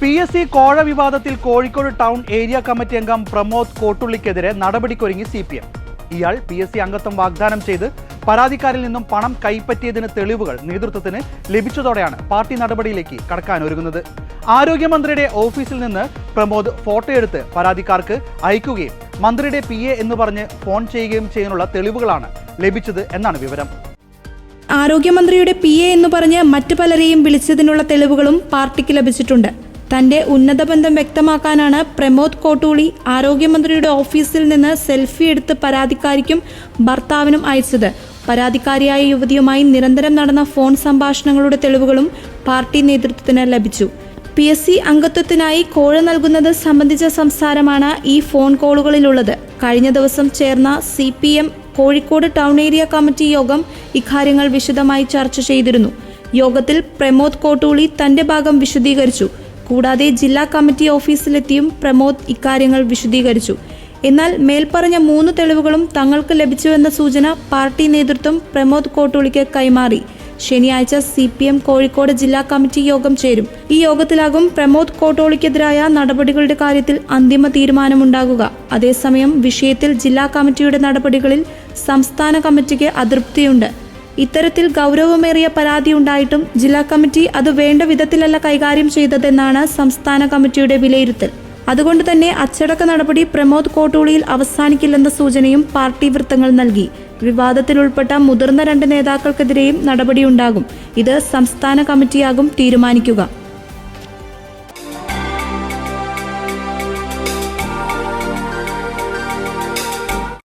P S C കോഴ വിവാദത്തിൽ Kozhikode town area committee അംഗം പ്രമോദ് കോട്ടുള്ളിക്കെതിരെ നടപടിക്കൊരുങ്ങി സി പി എം. ഇയാൾ പി എസ് സി അംഗത്വം വാഗ്ദാനം ചെയ്ത് പരാതിക്കാരിൽ നിന്നും പണം കൈപ്പറ്റിയതിന് തെളിവുകൾ നേതൃത്വത്തിന് ലഭിച്ചതോടെയാണ് പാർട്ടി നടപടിയിലേക്ക് കടക്കാനൊരുങ്ങുന്നത്. ആരോഗ്യമന്ത്രിയുടെ ഓഫീസിൽ നിന്ന് പ്രമോദ് ഫോട്ടോയെടുത്ത് പരാതിക്കാർക്ക് അയക്കുകയും മന്ത്രിയുടെ പി എ എന്ന് പറഞ്ഞ് ഫോൺ ചെയ്യുകയും ചെയ്യുന്നുള്ള തെളിവുകളാണ് ലഭിച്ചത് എന്നാണ് വിവരം. ആരോഗ്യമന്ത്രിയുടെ പി എ എന്ന് പറഞ്ഞ് മറ്റു പലരെയും വിളിച്ചതിനുള്ള തെളിവുകളും പാർട്ടിക്ക് ലഭിച്ചിട്ടുണ്ട്. തന്റെ ഉന്നത ബന്ധം വ്യക്തമാക്കാനാണ് പ്രമോദ് കോട്ടൂളി ആരോഗ്യമന്ത്രിയുടെ ഓഫീസിൽ നിന്ന് സെൽഫി എടുത്ത് പരാതിക്കാരിക്കും ഭർത്താവിനും അയച്ചത്. പരാതിക്കാരിയായ യുവതിയുമായി നിരന്തരം നടന്ന ഫോൺ സംഭാഷണങ്ങളുടെ തെളിവുകളും പാർട്ടി നേതൃത്വത്തിന് ലഭിച്ചു. പി എസ് സി അംഗത്വത്തിനായി കോഴ നൽകുന്നത് സംബന്ധിച്ച സംസാരമാണ് ഈ ഫോൺ കോളുകളിലുള്ളത്. കഴിഞ്ഞ ദിവസം ചേർന്ന C P M Kozhikode town area committee യോഗം ഇക്കാര്യങ്ങൾ വിശദമായി ചർച്ച ചെയ്തിരുന്നു. യോഗത്തിൽ പ്രമോദ് കോട്ടൂളി തന്റെ ഭാഗം വിശദീകരിച്ചു. കൂടാതെ ജില്ലാ കമ്മിറ്റി ഓഫീസിലെത്തിയും പ്രമോദ് ഇക്കാര്യങ്ങൾ വിശദീകരിച്ചു. എന്നാൽ മേൽപ്പറഞ്ഞ മൂന്ന് തെളിവുകളും തങ്ങൾക്ക് ലഭിച്ചുവെന്ന സൂചന പാർട്ടി നേതൃത്വം പ്രമോദ് കോട്ടൂളിക്ക് കൈമാറി. ശനിയാഴ്ച സി പി എം കോഴിക്കോട് ജില്ലാ കമ്മിറ്റി യോഗം ചേരും. ഈ യോഗത്തിലാകും പ്രമോദ് കോട്ടോളിക്കെതിരായ നടപടികളുടെ കാര്യത്തിൽ അന്തിമ തീരുമാനമുണ്ടാകുക. അതേസമയം വിഷയത്തിൽ ജില്ലാ കമ്മിറ്റിയുടെ നടപടികളിൽ സംസ്ഥാന കമ്മിറ്റിക്ക് അതൃപ്തിയുണ്ട്. ഇത്തരത്തിൽ ഗൗരവമേറിയ പരാതി ഉണ്ടായിട്ടും ജില്ലാ കമ്മിറ്റി അത് വേണ്ട വിധത്തിലല്ല കൈകാര്യം ചെയ്തതെന്നാണ് സംസ്ഥാന കമ്മിറ്റിയുടെ വിലയിരുത്തൽ. അതുകൊണ്ട് തന്നെ അച്ചടക്ക നടപടി പ്രമോദ് കോട്ടൂളിയിൽ അവസാനിക്കില്ലെന്ന സൂചനയും പാർട്ടി വൃത്തങ്ങൾ നൽകി. വിവാദത്തിൽ ഉൾപ്പെട്ട മുതിർന്ന രണ്ട് നേതാക്കൾക്കെതിരെയും നടപടിയുണ്ടാകും ഇത് സംസ്ഥാന കമ്മിറ്റിയാകും തീരുമാനിക്കുക.